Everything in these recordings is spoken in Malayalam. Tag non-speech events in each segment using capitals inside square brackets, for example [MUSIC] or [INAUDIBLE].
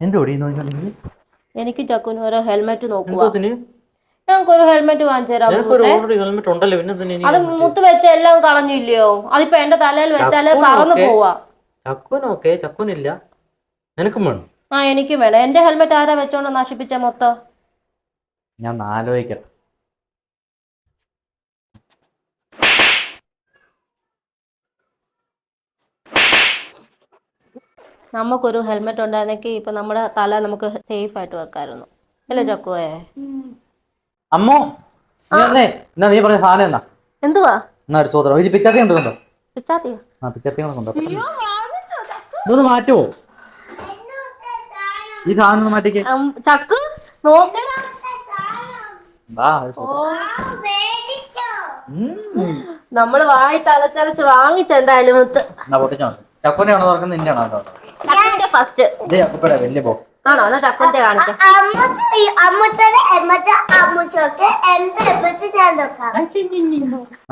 എന്തോടി എനിക്ക് ചക്കുന് ഓരോ ഹെൽമെറ്റ് നോക്കുക ഞങ്ങൾക്ക് ഒരു ഹെൽമെറ്റ് വാങ്ങിച്ചു തരാം അത് മുത്ത് വെച്ച എല്ലാം കളഞ്ഞില്ലയോ? അതിപ്പോ എന്റെ തലയിൽ വെച്ചാൽ പറന്നു. പോവാ. ചക്കുനൊക്കെ ചക്കുനില്ല നിനക്കും വേണം. ആ എനിക്കും വേണം. എന്റെ ഹെൽമെറ്റ് ആരാ വെച്ചോണ്ട് നശിപ്പിച്ച മൊത്തം? ഞാൻ ആലോചിക്കട്ടെ. നമുക്കൊരു ഹെൽമെറ്റ് ഉണ്ടായിരുന്നെങ്കിൽ ഇപ്പൊ നമ്മുടെ തല നമുക്ക് സേഫ് ആയിട്ട് വെക്കായിരുന്നു. അല്ലേ ചക്കുവേ? അമ്മോ നീ വന്നേ. എന്നാ നീ പറഞ്ഞ സാധനം എന്നാ? എന്തുവാ? എന്നാ ഒരു സോദരം ഇത് പിച്ചാത്തി ഉണ്ടോ പിച്ചാത്തിയോ? ആ പിച്ചാത്തി കൊണ്ടോ? ഇതൊന്ന് മാറ്റുമോ ഈ സാധനം ഒന്ന് മാറ്റിക്കേ. ചക്കു. നമ്മൾ വായി തലച്ചലച്ച് വാങ്ങിച്ചെന്തായാലും ചക്കുനെയാണോ തുറക്കുന്നത്? നിന്റെ ആണോ? ചക്കുന്റെ ഫസ്റ്റ് ഇതേ അപ്പൂപ്പടെ വലിയ ബോ ആണോ? എന്നാ ചക്കുന്റെ കാണിച്ച.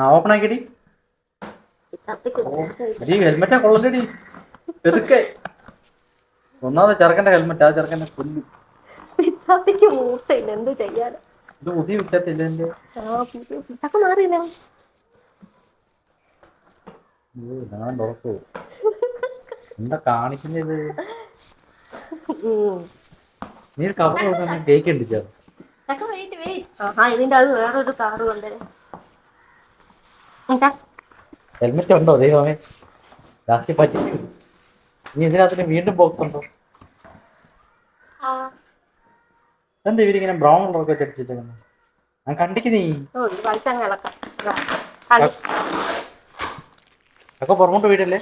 ഓപ്പൺ ആക്കിടി ഹെൽമെറ്റാ ഒന്നാമത് ചെറുക്കന്റെ ഹെൽമെറ്റ് ആ ചെറുക്കന്റെ പുല്ല്. പിച്ചാത്തിക്ക് എന്ത് ഇത് പുതിയ എന്റെ മാറിയില്ല? ഞാൻ എന്താ കാണിക്കുന്നത്. നീ കവർ കൊടുക്കാൻ കേക്ക് ഉണ്ട് വെയിറ്റ് വെയിറ്റ് ആഹാ ഇതിന്റെ അത് വേറൊരു കാറ് കൊണ്ടുവരും ഹെൽമെറ്റ് ഉണ്ടോ? ദൈവമേ. ലാസ്റ്റ് പറ്റി. നീ ഇതിനകത്തിന് വീണ്ടും ബോക്സ് ഉണ്ടോ? എന്താ ഇവരിങ്ങനെ ബ്രൗൺ കളറൊക്കെ ചടിച്ചിട്ടേക്കുന്നത് ഞാൻ കണ്ടിക്ക് നീ. ഒക്കെ പുറമോട്ട് വീടല്ലേ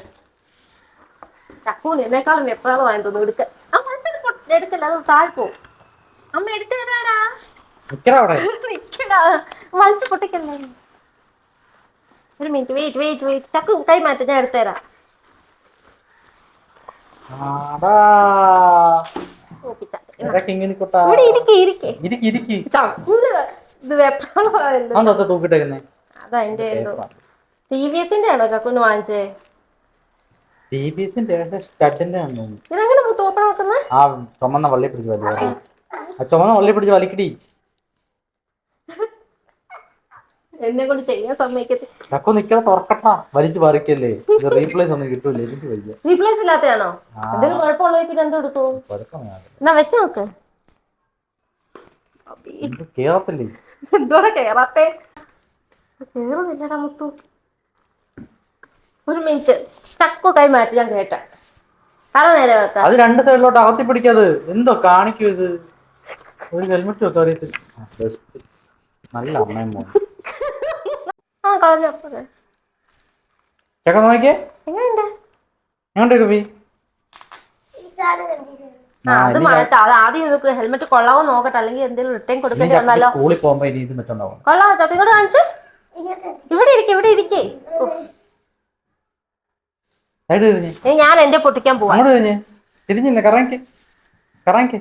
ചക്കൂന് എന്നേക്കാളും വെപ്രാളമായെന്ന് തോന്നുന്നു എടുക്ക. ആ പൊ- എടുക്കല്ല? അത് താഴ്പോ അമ്മ എടുത്തു തരാടാ. നിക്കടാ [LAUGHS] പൊട്ടിക്കല്ലേ? ഒരു മിനിറ്റ് വെയിറ്റ് വെയിറ്റ് വെയിറ്റ് ചക്കു കൈ മാറ്റി. ഞാൻ എടുത്തു തരാം. അതാ എന്റെ ടി വി എസിന്റെ ആണോ ചക്കുന് വാങ്ങിച്ചേ? ചുമന്ന വള്ളി പിടിച്ച് വലിയ ആ ചുമന്ന വള്ളി പിടിച്ച് വലിക്കടി. എന്നെ കൊണ്ട് ചെയ്യാൻ സമ്മതിക്കത്തില്ല. ചക്കോ നിക്കാതെ തുറക്കട്ടാ. വലിച്ചു പറിക്കല്ലേ. ഇത് റീപ്ലേസ് ഒന്നും കിട്ടൂല എനിക്ക് റീപ്ലേസ് ഇല്ലാത്തയാണോ. എന്തെങ്കിലും കുഴപ്പമുള്ള പിന്നെ എന്തോ എടുത്തു? കുഴപ്പമില്ല എന്നാ വെച്ച് നോക്ക്. ഇത് കേറത്തില്ലേ? എന്തോടെ കേറാത്തേ? കേറുന്നില്ലടാ മുത്തു. ഒരു മിനിറ്റ്. ചക്കു കൈ മാറ്റി ഞാൻ കേട്ട. അത് നേരെ വെക്കാം. അത് രണ്ട് സൈഡിലോട്ട് അകത്തി പിടിക്കാത് എന്തോ കാണിക്കൂ ഇത്? ഒരു ഹെൽമെറ്റ് വെക്കാൻ അറിയത്തില്ല. നല്ല അമ്മയും ആ കളഞ്ഞ. ചേട്ടാ നോക്കിയേ. എങ്ങനെയുണ്ട്? എങ്ങോട്ട് ആ അത് മാറ്റാം അത് ആദ്യം ഹെൽമെറ്റ് കൊള്ളാവോ നോക്കട്ടെ. അല്ലെങ്കിൽ എന്തെങ്കിലും റിട്ടേൺ കൊടുക്കേണ്ടി വന്നാലോ? സ്കൂളിൽ പോകുമ്പോ ഇനി ഇത് വെച്ചോണ്ടാവും കൊള്ളാവോ ചേട്ടൻ ഇങ്ങോട്ട് കാണിച്ചു. ഇവിടെ ഇരിക്കെ ഇവിടെ ഇരിക്കേ. സൈഡ് തിരിഞ്ഞ് ഞാൻ എന്റെ പൊട്ടിക്കാൻ പോവാ. അങ്ങോട്ട് തിരിഞ്ഞ് തിരിഞ്ഞില്ല കറങ്ങിക്ക് കറങ്ങിക്ക്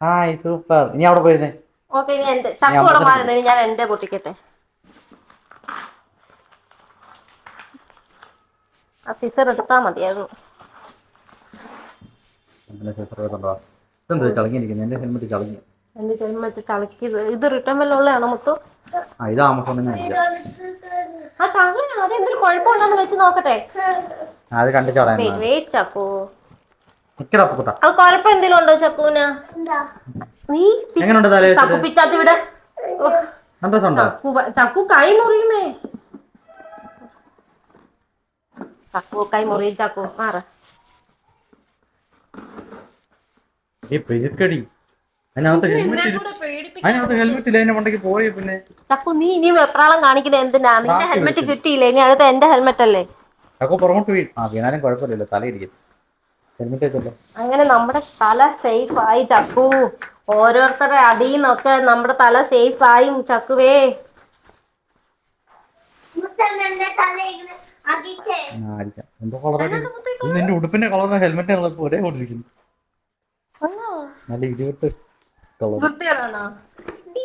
ഹായ് സൂപ്പർ. ഇനി അവിടെ പോയിരുന്നേ ഓക്കെ ഇനി എന്റെ ചക്കു ഇവിടെ മാറുന്നതിന് ഞാൻ എന്റെ പൊട്ടിക്കട്ടെ. ആ സിസർ എടുത്താ ഹെൽമെറ്റ് ചളക്കി ഇത് റിട്ടേൺ വല്ല മൊത്തം മുത്തു? ആ ഇത് ആമസോൺ ഇല്ല ആ അത് കുഴപ്പമുണ്ടോന്ന് വെച്ച് നോക്കട്ടെ. അത് കണ്ടു വെയിറ്റ് ചക്കു നിക്കടാ പൊക്കട്ടാ. അത് കുഴപ്പം എന്തെങ്കിലും ഉണ്ടോ ചക്കുവിന് എന്താ? നീ എങ്ങനെയുണ്ട് തല ചക്കു പിച്ചാത്തി വിടെ ഓ, നല്ല രസമുണ്ടോ ചക്കു ചക്കു കൈ മുറിയുമേ. ചക്കു കൈ മുറിയും ചക്കു മാറ. ഈ പെരുക്കടി. അതിനകത്ത് ഹെൽമെറ്റ് അതിനകത്ത് ഹെൽമെറ്റ് ഇല്ല മണ്ടയ്ക്ക് പോയി പിന്നെ. നീ ഇനി വെപ്രാളം കാണിക്കുന്നത് എന്തിനാ? നിന്റെ ഹെൽമെറ്റ് കിട്ടിയില്ല? ഇനി അടുത്ത എന്റെ ഹെൽമെറ്റ് അല്ലേ? വീഴും. ആ വീണാലും കുഴപ്പമില്ലല്ലോ. തലയിരിക്കും ഹെൽമെറ്റ് വെച്ചല്ലോ അങ്ങനെ നമ്മുടെ തല സേഫ് ആയി ചക്കു. ഓരോരുത്തരുടെ അടിയിൽ നിന്നൊക്കെ നമ്മുടെ തല സേഫ് ആയി ചക്കുവേ. എന്തോ നിന്റെ ഉടുപ്പിന്റെ കളറിന് ഹെൽമെറ്റ് ഒരേ കൊണ്ടിരിക്കുന്നു നല്ല വൃത്തികേടാണോ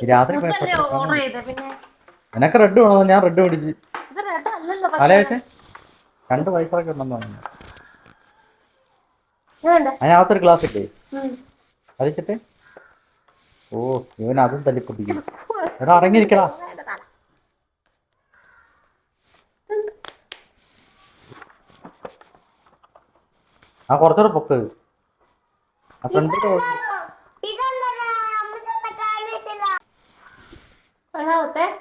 രാത്രി നിനക്ക് റെഡ് വേണോ? ഞാൻ റെഡ് പിടിച്ച് വെച്ചേ രണ്ട് ഒക്കെ ഉണ്ടെന്ന് പറഞ്ഞു. അതിനകത്തൊരു ഗ്ലാസ് ഇല്ലേ? അതിച്ചിട്ട്? ഓ ഇവൻ അതും തല്ലിപ്പൊട്ടിക്കും. എടാ അടങ്ങിയിരിക്കടാ. വേണ്ട ആ കുറച്ചുകൂടെ പൊക്ക്. ആ ഫ്രണ്ടിൽ ഇതെന്താ അമ്മച്ചൊക്കെ കാണിച്ചില്ല കൊള്ളാവത്തെ കൊള്ളാം സൂപ്പറാണോ ഈ ഗ്ലാ- കണ്ണാടിയിലൊന്ന് നോക്കട്ടെ മനസ്സിൽ ഈ ഗ്ലാസ്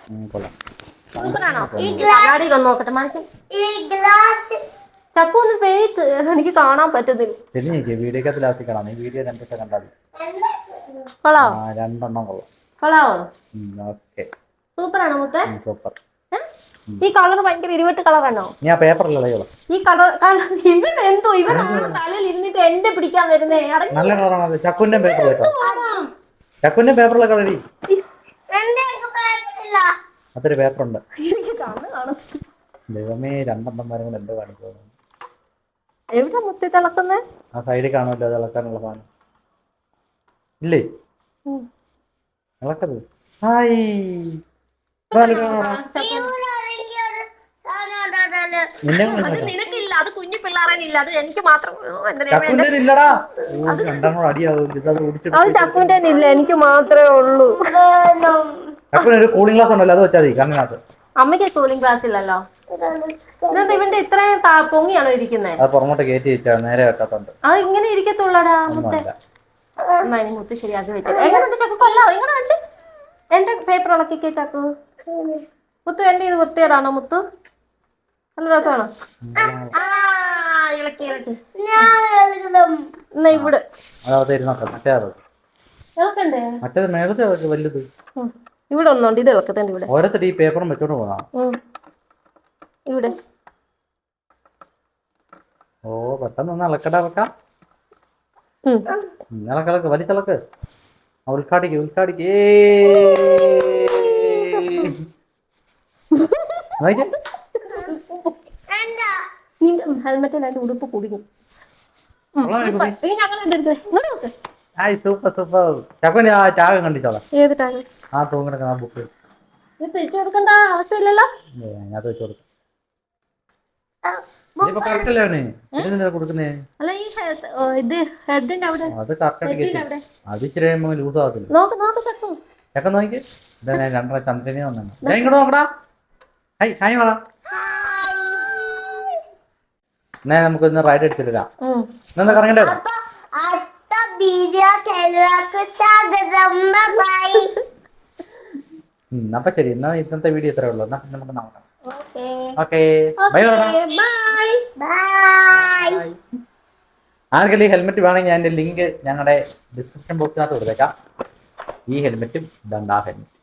എനിക്ക് കാണാൻ പറ്റുന്നില്ല. വീഡിയോ ലാസ്റ്റ് കാണാം. നീ വീഡിയോ രണ്ടൊക്കെ കണ്ടാൽ രണ്ടെണ്ണം കൊള്ളാം. കൊള്ളാവോ? ഓക്കെ. സൂപ്പറാണോ മുത്തേ? സൂപ്പർ. ഈ കളർ ഭയങ്കര ഇരുവട്ട് കളറാണോ? ഞാൻ പേപ്പർ ഈ കളർ ഇവൻ എന്തോ? ഇവൻ നമ്മുടെ തലയിൽ ഇരുന്നിട്ട് എന്റെ പിടിക്കാൻ വരുന്നേ? നല്ല കളറാണ് അത് ചക്കുന്റെ പേപ്പറിലെ പേപ്പറില്ല അതൊരു പേപ്പറുണ്ട്. ദൈവമേ രണ്ടെണ്ണം കൂടെ എന്തോ കാണിക്കുന്നു എവിടെ മുത്തി തിളക്കുന്നേ? ആ സൈഡിൽ കാണുമല്ലോ തിളക്കാനുള്ള സാധനം. ഇല്ലേ? തിളക്കത് ഹായ്. നിനക്കില്ല അത് കുഞ്ഞു പിള്ളേരനില്ല അത് എനിക്ക് മാത്രം. അത് ചക്കുന്റെ ഇല്ല എനിക്ക് മാത്രമേ ഉള്ളൂ. ചക്കുന് ഒരു കൂളിംഗ് ഗ്ലാസ് ഉണ്ടല്ലോ അത് വെച്ചാൽ മതി കണ്ണിനകത്ത്. അമ്മയ്ക്ക് കൂളിംഗ് ഗ്ലാസ് ഇല്ലല്ലോ? എന്നിട്ട് ഇവന്റെ ഇത്രയും താ- പൊങ്ങിയാണോ ഇരിക്കുന്നത് അത് പുറമോട്ട് കയറ്റി വെച്ചാ നേരെ വെക്കാത്തുണ്ട് അത് ഇങ്ങനെ ഇരിക്കത്തുള്ളടാ മുത്തേ. മുത്ത് ശരിയാക്കി വെച്ചത് എങ്ങനെയുണ്ട് ചക്കു? കൊല്ലാവോ എങ്ങനെ കാണിച്ച്. എന്റെ പേപ്പർ ഇളക്കിക്കേ ചക്കു. മുത്തു എന്റെ ഇത് വൃത്തികേടാണോ മുത്തു? നല്ല രസമാണോ? ആ ഇളക്കി ഇളക്കി. എന്നാ ഇവിടെ. ഇളക്കണ്ടേ? മറ്റേത് മേളത്തെ ഉം. ഇവിടെ ഒന്നുണ്ട് ഇത് ഇളക്കത്തേണ്ട ഇവിടെ. ഓരോരുത്തർ ഈ പേപ്പറും വെച്ചോണ്ട് പോകാം. ഇവിടെ. ഓ പെട്ടെന്ന് ഒന്ന് ഇളക്കട്ടെ ഇളക്കാം. ഇളക്കിളക്ക് വലിച്ചിളക്ക് ഉൾക്കാടിക്ക് ഉൾക്കാടിക്ക്. ഹെൽമെറ്റിൽ അതിന്റെ ഉടുപ്പ് കുടുങ്ങി ഞങ്ങൾ ഹായ് സൂപ്പർ സൂപ്പർ ചക്കോന്റെ ആ ടാഗം കണ്ടിച്ചോളാം. ഏത് ടാഗ് ആ തൂങ്ങിടക്കുന്ന ആ ബുക്ക് ഇത് തിരിച്ചു കൊടുക്കേണ്ട അവസ്ഥയില്ലല്ലോ അതിനകത്ത് വെച്ച് കൊടുക്കും. ഇതിപ്പോ കറക്റ്റ് അല്ലേ അവന്? ഇതിനെന്താ കൊടുക്കുന്നേ? അല്ല ഈ head- ഓ, ഇത് ഹെഡിന്റെ അവിടെ? അത് കറക്റ്റ് അത് ഇച്ചിരി കഴിയുമ്പോൾ ലൂസ് ആകത്തില്ല നോക്ക് നോക്ക് ചക്കു. ചക്ക നോക്കി ഇതാ ഞാൻ രണ്ടര ചന്ദ്രനെ ഞാൻ ഇങ്ങോട്ട് നോക്കടാ. ഹായ് ഹായ് പറ എന്നാ നമുക്ക് ഇന്ന് റൈഡ്. ഇന്നെന്താ കറങ്ങണ്ടേ അപ്പൊ ശരി. എന്നാ ഇന്നത്തെ വീഡിയോ ഇത്രേ ഉള്ളൂ. എന്നാ പിന്നെ നമുക്ക് നോക്കാം ഓക്കേ. ഓക്കെ. ബൈ ബൈ ആർക്കെങ്കിലും ഈ ഹെൽമെറ്റ് വേണമെങ്കിൽ ഞാൻ ലിങ്ക് ഞങ്ങളുടെ ഡിസ്ക്രിപ്ഷൻ ബോക്സിനകത്ത് കൊടുത്തേക്കാം. ഈ ഹെൽമെറ്റും ഇതാണ്ട് ഹെൽമെറ്റ്